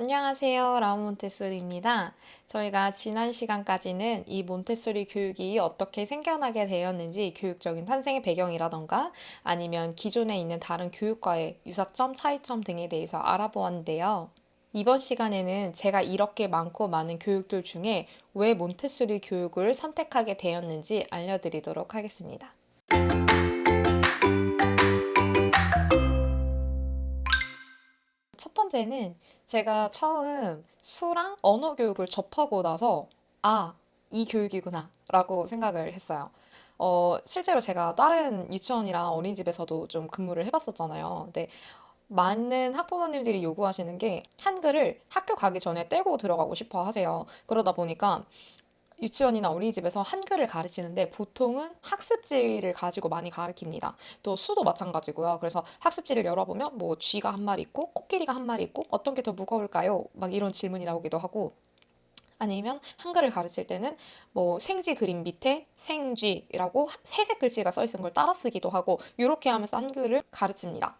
안녕하세요. 라운 몬테소리입니다. 저희가 지난 시간까지는 이 몬테소리 교육이 어떻게 생겨나게 되었는지 교육적인 탄생의 배경이라던가 아니면 기존에 있는 다른 교육과의 유사점, 차이점 등에 대해서 알아보았는데요. 이번 시간에는 제가 이렇게 많고 많은 교육들 중에 왜 몬테소리 교육을 선택하게 되었는지 알려드리도록 하겠습니다. 번째는 제가 처음 수랑 언어 교육을 접하고 나서 아, 이 교육이구나 라고 생각을 했어요. 어, 실제로 제가 다른 유치원이랑 어린이집에서도 좀 근무를 해봤었잖아요. 근데 많은 학부모님들이 요구하시는 게 한글을 학교 가기 전에 떼고 들어가고 싶어 하세요. 그러다 보니까 유치원이나 어린이집에서 한글을 가르치는데 보통은 학습지를 가지고 많이 가르칩니다. 또 수도 마찬가지고요. 그래서 학습지를 열어보면 뭐 쥐가 한 마리 있고 코끼리가 한 마리 있고 어떤 게 더 무거울까요? 막 이런 질문이 나오기도 하고 아니면 한글을 가르칠 때는 뭐 생쥐 그림 밑에 생쥐라고 새색 글씨가 써 있는 걸 따라 쓰기도 하고 이렇게 하면서 한글을 가르칩니다.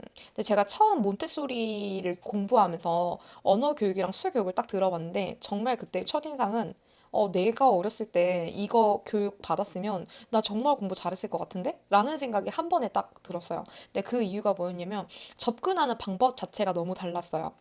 음, 근데 제가 처음 몬테소리를 공부하면서 언어 교육이랑 수 교육을 딱 들어봤는데 정말 그때 첫인상은 어, 내가 어렸을 때 이거 교육 받았으면 나 정말 공부 잘했을 것 같은데? 라는 생각이 한 번에 딱 들었어요. 근데 그 이유가 뭐였냐면 접근하는 방법 자체가 너무 달랐어요.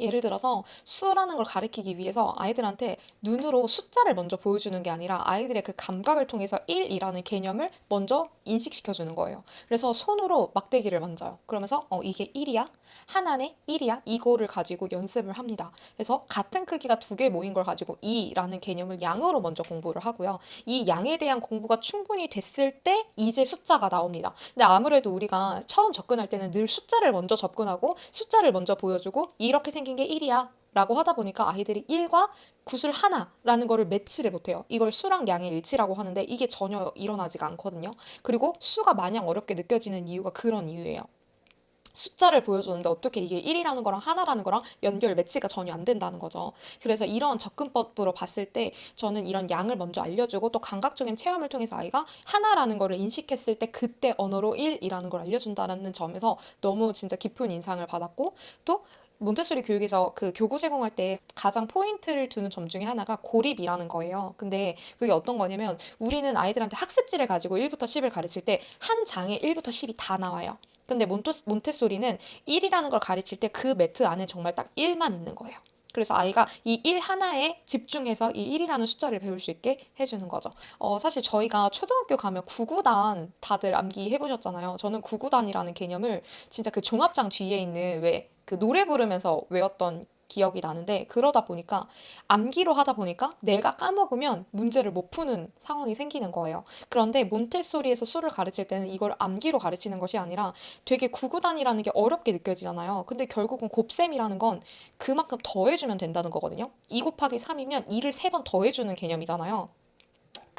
예를 들어서 수라는 걸 가리키기 위해서 아이들한테 눈으로 숫자를 먼저 보여주는 게 아니라 아이들의 그 감각을 통해서 1이라는 개념을 먼저 인식시켜 주는 거예요. 그래서 손으로 막대기를 만져요. 그러면서 어, 이게 1이야? 하나네 1이야? 이거를 가지고 연습을 합니다. 그래서 같은 크기가 두 개 모인 걸 가지고 2라는 개념을 양으로 먼저 공부를 하고요. 이 양에 대한 공부가 충분히 됐을 때 이제 숫자가 나옵니다. 근데 아무래도 우리가 처음 접근할 때는 늘 숫자를 먼저 접근하고 숫자를 먼저 보여주고 이렇게 생긴 게 1이야. 라고 하다 보니까 아이들이 1과 구술 하나라는 거를 매치를 못해요. 이걸 수랑 양의 일치라고 하는데 이게 전혀 일어나지가 않거든요. 그리고 수가 마냥 어렵게 느껴지는 이유가 그런 이유예요. 숫자를 보여주는데 어떻게 이게 1이라는 거랑 하나라는 거랑 연결 매치가 전혀 안 된다는 거죠. 그래서 이런 접근법으로 봤을 때 저는 이런 양을 먼저 알려주고 또 감각적인 체험을 통해서 아이가 하나라는 거를 인식했을 때 그때 언어로 1이라는 걸 알려준다는 점에서 너무 진짜 깊은 인상을 받았고 또 몬테소리 교육에서 그 교구 제공할 때 가장 포인트를 두는 점 중에 하나가 고립이라는 거예요. 근데 그게 어떤 거냐면 우리는 아이들한테 학습지를 가지고 1부터 10을 가르칠 때 한 장에 1부터 10이 다 나와요. 근데 몬토, 몬테소리는 1이라는 걸 가르칠 때 그 매트 안에 정말 딱 1만 있는 거예요. 그래서 아이가 이1 하나에 집중해서 이 1이라는 숫자를 배울 수 있게 해주는 거죠. 어, 사실 저희가 초등학교 가면 구구단 다들 암기 해보셨잖아요. 저는 구구단이라는 개념을 진짜 그 종합장 뒤에 있는 왜 그 노래 부르면서 외웠던 기억이 나는데 그러다 보니까 암기로 하다 보니까 내가 까먹으면 문제를 못 푸는 상황이 생기는 거예요. 그런데 몬테소리에서 수를 가르칠 때는 이걸 암기로 가르치는 것이 아니라 되게 구구단이라는 게 어렵게 느껴지잖아요. 근데 결국은 곱셈이라는 건 그만큼 더해주면 된다는 거거든요. 2 곱하기 3이면 2를 3번 더해주는 개념이잖아요.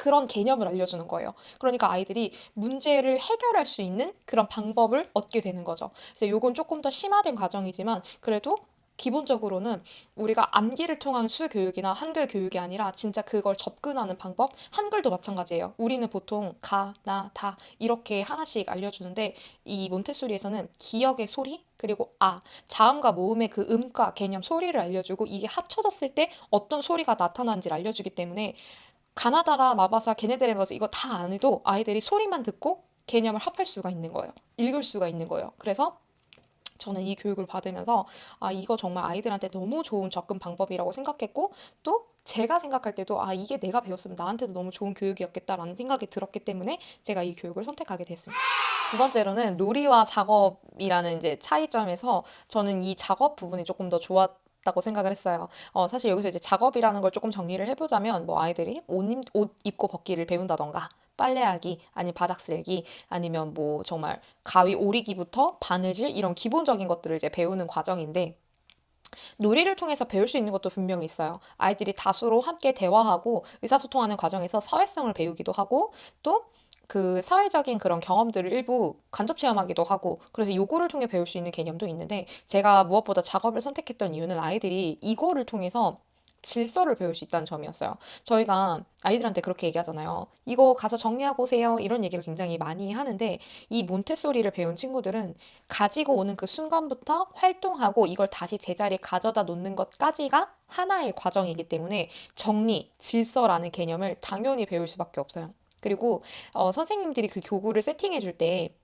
그런 개념을 알려주는 거예요. 그러니까 아이들이 문제를 해결할 수 있는 그런 방법을 얻게 되는 거죠. 그래서 요건 조금 더 심화된 과정이지만 그래도 기본적으로는 우리가 암기를 통한 수교육이나 한글 교육이 아니라 진짜 그걸 접근하는 방법, 한글도 마찬가지예요. 우리는 보통 가, 나, 다 이렇게 하나씩 알려주는데 이 몬테소리에서는 기억의 소리, 그리고 아, 자음과 모음의 그 음과 개념 소리를 알려주고 이게 합쳐졌을 때 어떤 소리가 나타나는지를 알려주기 때문에 가나다라, 마바사, 걔네들에 봐서 이거 다 안 해도 아이들이 소리만 듣고 개념을 합할 수가 있는 거예요. 읽을 수가 있는 거예요. 그래서 저는 이 교육을 받으면서 아, 이거 정말 아이들한테 너무 좋은 접근 방법이라고 생각했고 또 제가 생각할 때도 아, 이게 내가 배웠으면 나한테도 너무 좋은 교육이었겠다라는 생각이 들었기 때문에 제가 이 교육을 선택하게 됐습니다. 두 번째로는 놀이와 작업이라는 이제 차이점에서 저는 이 작업 부분이 조금 더 좋았 다고 생각을 했어요. 어, 사실 여기서 이제 작업이라는 걸 조금 정리를 해보자면 뭐 아이들이 옷, 입, 옷 입고 벗기를 배운다던가 빨래하기, 아니 바닥 쓸기, 아니면 뭐 정말 가위 오리기부터 바느질 이런 기본적인 것들을 이제 배우는 과정인데 놀이를 통해서 배울 수 있는 것도 분명히 있어요. 아이들이 다수로 함께 대화하고 의사소통하는 과정에서 사회성을 배우기도 하고 또 그 사회적인 그런 경험들을 일부 간접 체험하기도 하고 그래서 요거를 통해 배울 수 있는 개념도 있는데 제가 무엇보다 작업을 선택했던 이유는 아이들이 이거를 통해서 질서를 배울 수 있다는 점이었어요. 저희가 아이들한테 그렇게 얘기하잖아요. 이거 가서 정리하고 오세요. 이런 얘기를 굉장히 많이 하는데 이 몬테소리를 배운 친구들은 가지고 오는 그 순간부터 활동하고 이걸 다시 제자리에 가져다 놓는 것까지가 하나의 과정이기 때문에 정리, 질서라는 개념을 당연히 배울 수밖에 없어요. 그리고 어, 선생님들이 그 교구를 세팅해 줄 때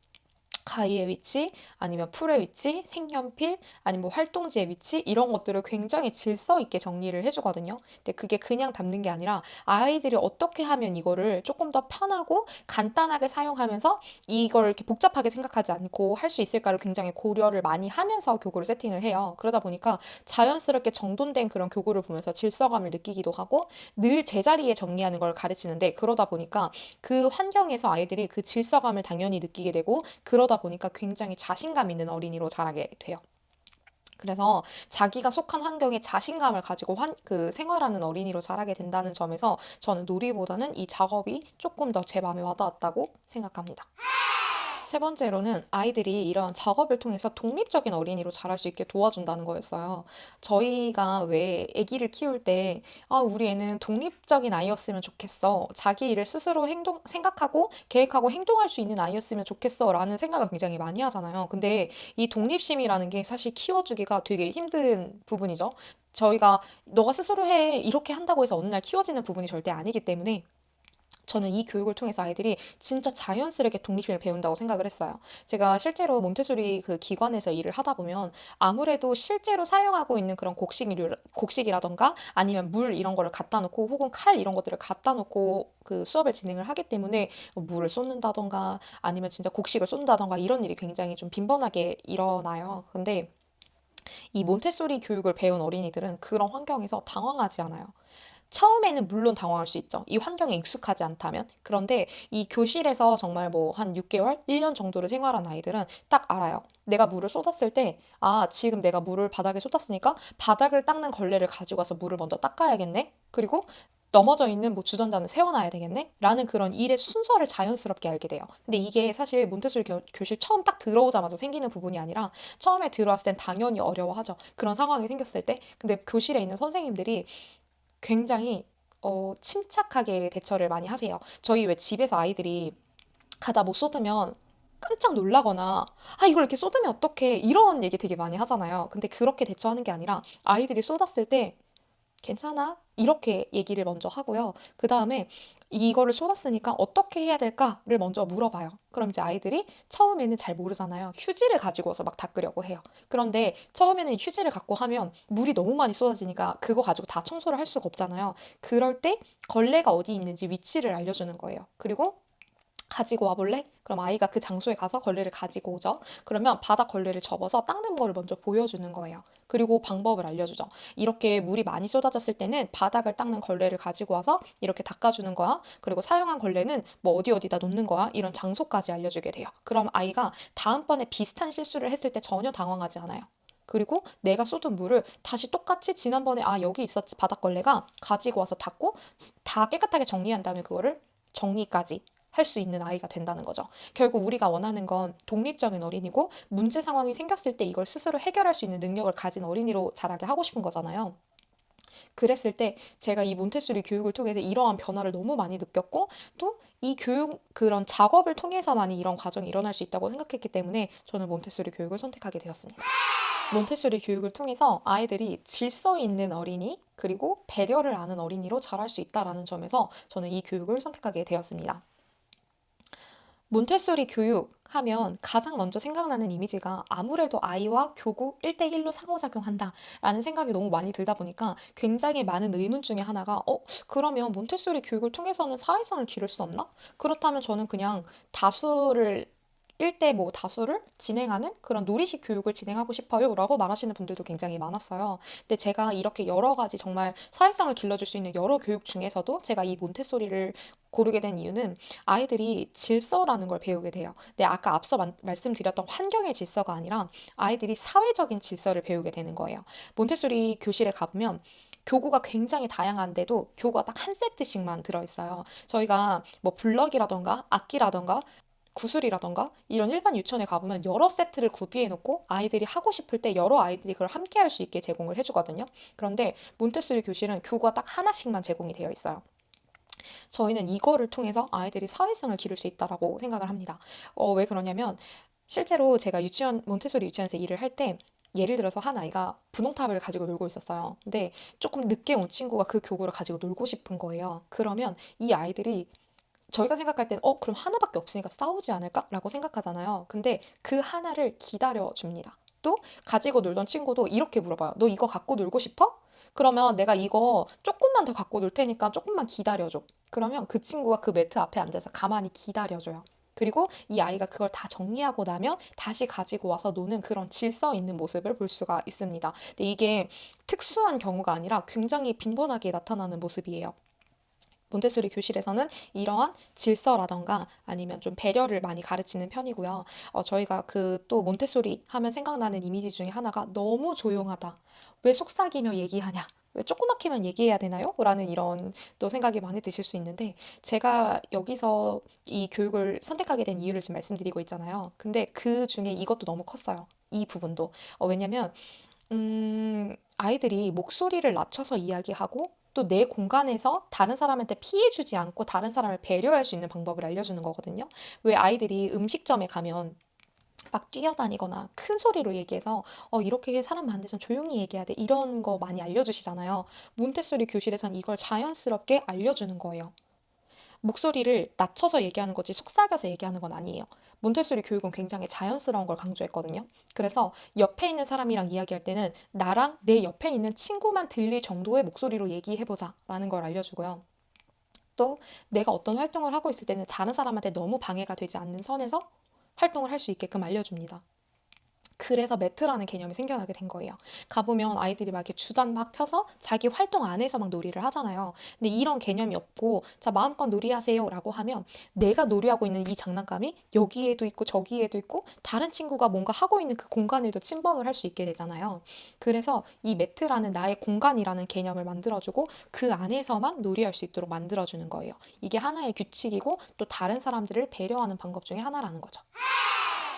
가위의 위치, 아니면 풀의 위치, 색연필, 아니면 뭐 활동지의 위치 이런 것들을 굉장히 질서 있게 정리를 해주거든요. 근데 그게 그냥 담는 게 아니라 아이들이 어떻게 하면 이거를 조금 더 편하고 간단하게 사용하면서 이걸 이렇게 복잡하게 생각하지 않고 할 수 있을까를 굉장히 고려를 많이 하면서 교구를 세팅을 해요. 그러다 보니까 자연스럽게 정돈된 그런 교구를 보면서 질서감을 느끼기도 하고 늘 제자리에 정리하는 걸 가르치는데 그러다 보니까 그 환경에서 아이들이 그 질서감을 당연히 느끼게 되고 그러다 보니까 굉장히 자신감 있는 어린이로 자라게 돼요. 그래서 자기가 속한 환경에 자신감을 가지고 환, 그 생활하는 어린이로 자라게 된다는 점에서 저는 놀이보다는 이 작업이 조금 더 제 마음에 와닿았다고 생각합니다. 세 번째로는 아이들이 이런 작업을 통해서 독립적인 어린이로 자랄 수 있게 도와준다는 거였어요. 저희가 왜 아기를 키울 때, 아, 우리 애는 독립적인 아이였으면 좋겠어. 자기 일을 스스로 행동, 생각하고 계획하고 행동할 수 있는 아이였으면 좋겠어. 라는 생각을 굉장히 많이 하잖아요. 근데 이 독립심이라는 게 사실 키워주기가 되게 힘든 부분이죠. 저희가 너가 스스로 해. 이렇게 한다고 해서 어느 날 키워지는 부분이 절대 아니기 때문에 저는 이 교육을 통해서 아이들이 진짜 자연스럽게 독립심을 배운다고 생각을 했어요. 제가 실제로 몬테소리 그 기관에서 일을 하다 보면 아무래도 실제로 사용하고 있는 그런 곡식 곡식이라던가 아니면 물 이런 거를 갖다 놓고 혹은 칼 이런 것들을 갖다 놓고 그 수업을 진행을 하기 때문에 뭐 물을 쏟는다던가 아니면 진짜 곡식을 쏟는다던가 이런 일이 굉장히 좀 빈번하게 일어나요. 근데 이 몬테소리 교육을 배운 어린이들은 그런 환경에서 당황하지 않아요. 처음에는 물론 당황할 수 있죠. 이 환경에 익숙하지 않다면. 그런데 이 교실에서 정말 뭐 한 6개월, 1년 정도를 생활한 아이들은 딱 알아요. 내가 물을 쏟았을 때, 아, 지금 내가 물을 바닥에 쏟았으니까 바닥을 닦는 걸레를 가지고 와서 물을 먼저 닦아야겠네? 그리고 넘어져 있는 뭐 주전자는 세워놔야 되겠네? 라는 그런 일의 순서를 자연스럽게 알게 돼요. 근데 이게 사실 몬테소리 교, 교실 처음 딱 들어오자마자 생기는 부분이 아니라 처음에 들어왔을 땐 당연히 어려워하죠. 그런 상황이 생겼을 때. 근데 교실에 있는 선생님들이 굉장히 어, 침착하게 대처를 많이 하세요. 저희 왜 집에서 아이들이 가다 못 쏟으면 깜짝 놀라거나 아 이걸 이렇게 쏟으면 어떡해 이런 얘기 되게 많이 하잖아요. 근데 그렇게 대처하는 게 아니라 아이들이 쏟았을 때 괜찮아 이렇게 얘기를 먼저 하고요. 그 다음에 이거를 쏟았으니까 어떻게 해야 될까를 먼저 물어봐요. 그럼 이제 아이들이 처음에는 잘 모르잖아요. 휴지를 가지고 와서 막 닦으려고 해요. 그런데 처음에는 휴지를 갖고 하면 물이 너무 많이 쏟아지니까 그거 가지고 다 청소를 할 수가 없잖아요. 그럴 때 걸레가 어디 있는지 위치를 알려주는 거예요. 그리고 가지고 와볼래? 그럼 아이가 그 장소에 가서 걸레를 가지고 오죠. 그러면 바닥 걸레를 접어서 닦는 거를 먼저 보여주는 거예요. 그리고 방법을 알려주죠. 이렇게 물이 많이 쏟아졌을 때는 바닥을 닦는 걸레를 가지고 와서 이렇게 닦아주는 거야. 그리고 사용한 걸레는 뭐 어디 어디다 놓는 거야. 이런 장소까지 알려주게 돼요. 그럼 아이가 다음번에 비슷한 실수를 했을 때 전혀 당황하지 않아요. 그리고 내가 쏟은 물을 다시 똑같이 지난번에 아 여기 있었지 바닥 걸레가 가지고 와서 닦고 다 깨끗하게 정리한 다음에 그거를 정리까지 할 수 있는 아이가 된다는 거죠. 결국 우리가 원하는 건 독립적인 어린이고 문제 상황이 생겼을 때 이걸 스스로 해결할 수 있는 능력을 가진 어린이로 자라게 하고 싶은 거잖아요. 그랬을 때 제가 이 몬테소리 교육을 통해서 이러한 변화를 너무 많이 느꼈고 또 이 교육 그런 작업을 통해서만이 이런 과정이 일어날 수 있다고 생각했기 때문에 저는 몬테소리 교육을 선택하게 되었습니다. 몬테소리 교육을 통해서 아이들이 질서 있는 어린이 그리고 배려를 아는 어린이로 자랄 수 있다라는 점에서 저는 이 교육을 선택하게 되었습니다. 몬테소리 교육 하면 가장 먼저 생각나는 이미지가 아무래도 아이와 교구 1대1로 상호작용한다 라는 생각이 너무 많이 들다 보니까 굉장히 많은 의문 중에 하나가 어 그러면 몬테소리 교육을 통해서는 사회성을 기를 수 없나? 그렇다면 저는 그냥 다수를 1대 뭐 다수를 진행하는 그런 놀이식 교육을 진행하고 싶어요 라고 말하시는 분들도 굉장히 많았어요. 근데 제가 이렇게 여러 가지 정말 사회성을 길러줄 수 있는 여러 교육 중에서도 제가 이 몬테소리를 고르게 된 이유는 아이들이 질서라는 걸 배우게 돼요. 근데 아까 앞서 마, 말씀드렸던 환경의 질서가 아니라 아이들이 사회적인 질서를 배우게 되는 거예요. 몬테소리 교실에 가보면 교구가 굉장히 다양한데도 교구가 딱 한 세트씩만 들어있어요. 저희가 뭐 블럭이라던가 악기라던가 구슬이라던가 이런 일반 유치원에 가보면 여러 세트를 구비해 놓고 아이들이 하고 싶을 때 여러 아이들이 그걸 함께 할 수 있게 제공을 해주거든요. 그런데 몬테소리 교실은 교구가 딱 하나씩만 제공이 되어 있어요. 저희는 이거를 통해서 아이들이 사회성을 기를 수 있다라고 생각을 합니다. 어, 왜 그러냐면 실제로 제가 유치원 몬테소리 유치원에서 일을 할때 예를 들어서 한 아이가 분홍탑을 가지고 놀고 있었어요. 근데 조금 늦게 온 친구가 그 교구를 가지고 놀고 싶은 거예요. 그러면 이 아이들이 저희가 생각할 때는 어 그럼 하나밖에 없으니까 싸우지 않을까라고 생각하잖아요. 근데 그 하나를 기다려 줍니다. 또 가지고 놀던 친구도 이렇게 물어봐요. 너 이거 갖고 놀고 싶어? 그러면 내가 이거 조금만 더 갖고 놀 테니까 조금만 기다려줘. 그러면 그 친구가 그 매트 앞에 앉아서 가만히 기다려줘요. 그리고 이 아이가 그걸 다 정리하고 나면 다시 가지고 와서 노는 그런 질서 있는 모습을 볼 수가 있습니다. 근데 이게 특수한 경우가 아니라 굉장히 빈번하게 나타나는 모습이에요. 몬테소리 교실에서는 이러한 질서라던가 아니면 좀 배려를 많이 가르치는 편이고요. 어, 저희가 그 또 몬테소리 하면 생각나는 이미지 중에 하나가 너무 조용하다. 왜 속삭이며 얘기하냐? 왜 조그맣게만 얘기해야 되나요? 라는 이런 또 생각이 많이 드실 수 있는데 제가 여기서 이 교육을 선택하게 된 이유를 지금 말씀드리고 있잖아요. 근데 그 중에 이것도 너무 컸어요. 이 부분도. 어, 왜냐면 음, 아이들이 목소리를 낮춰서 이야기하고 또 내 공간에서 다른 사람한테 피해 주지 않고 다른 사람을 배려할 수 있는 방법을 알려주는 거거든요. 왜 아이들이 음식점에 가면 막 뛰어다니거나 큰 소리로 얘기해서 어, 이렇게 사람 좀 조용히 얘기해야 돼. 이런 거 많이 알려주시잖아요. 몬테소리 교실에선 이걸 자연스럽게 알려주는 거예요. 목소리를 낮춰서 얘기하는 거지 속삭여서 얘기하는 건 아니에요. 몬테소리 교육은 굉장히 자연스러운 걸 강조했거든요. 그래서 옆에 있는 사람이랑 이야기할 때는 나랑 내 옆에 있는 친구만 들릴 정도의 목소리로 얘기해보자 라는 걸 알려주고요. 또 내가 어떤 활동을 하고 있을 때는 다른 사람한테 너무 방해가 되지 않는 선에서 활동을 할 수 있게끔 알려줍니다. 그래서 매트라는 개념이 생겨나게 된 거예요. 가보면 아이들이 막 이렇게 주단 막 펴서 자기 활동 안에서 막 놀이를 하잖아요. 근데 이런 개념이 없고, 자, 마음껏 놀이하세요 라고 하면 내가 놀이하고 있는 이 장난감이 여기에도 있고 저기에도 있고 다른 친구가 뭔가 하고 있는 그 공간에도 침범을 할 수 있게 되잖아요. 그래서 이 매트라는 나의 공간이라는 개념을 만들어주고 그 안에서만 놀이할 수 있도록 만들어주는 거예요. 이게 하나의 규칙이고 또 다른 사람들을 배려하는 방법 중에 하나라는 거죠.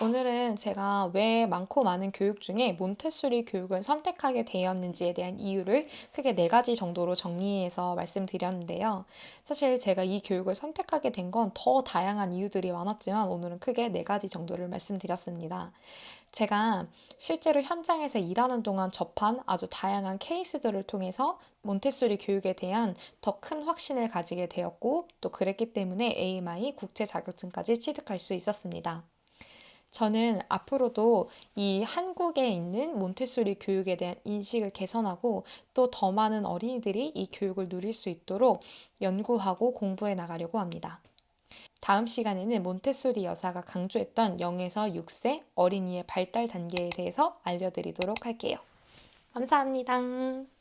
오늘은 제가 왜 많고 많은 교육 중에 몬테소리 교육을 선택하게 되었는지에 대한 이유를 크게 네 가지 정도로 정리해서 말씀드렸는데요. 사실 제가 이 교육을 선택하게 된 건 더 다양한 이유들이 많았지만 오늘은 크게 네 가지 정도를 말씀드렸습니다. 제가 실제로 현장에서 일하는 동안 접한 아주 다양한 케이스들을 통해서 몬테소리 교육에 대한 더 큰 확신을 가지게 되었고 또 그랬기 때문에 AMI 국제 자격증까지 취득할 수 있었습니다. 저는 앞으로도 이 한국에 있는 몬테소리 교육에 대한 인식을 개선하고 또 더 많은 어린이들이 이 교육을 누릴 수 있도록 연구하고 공부해 나가려고 합니다. 다음 시간에는 몬테소리 여사가 강조했던 0에서 6세 어린이의 발달 단계에 대해서 알려드리도록 할게요. 감사합니다.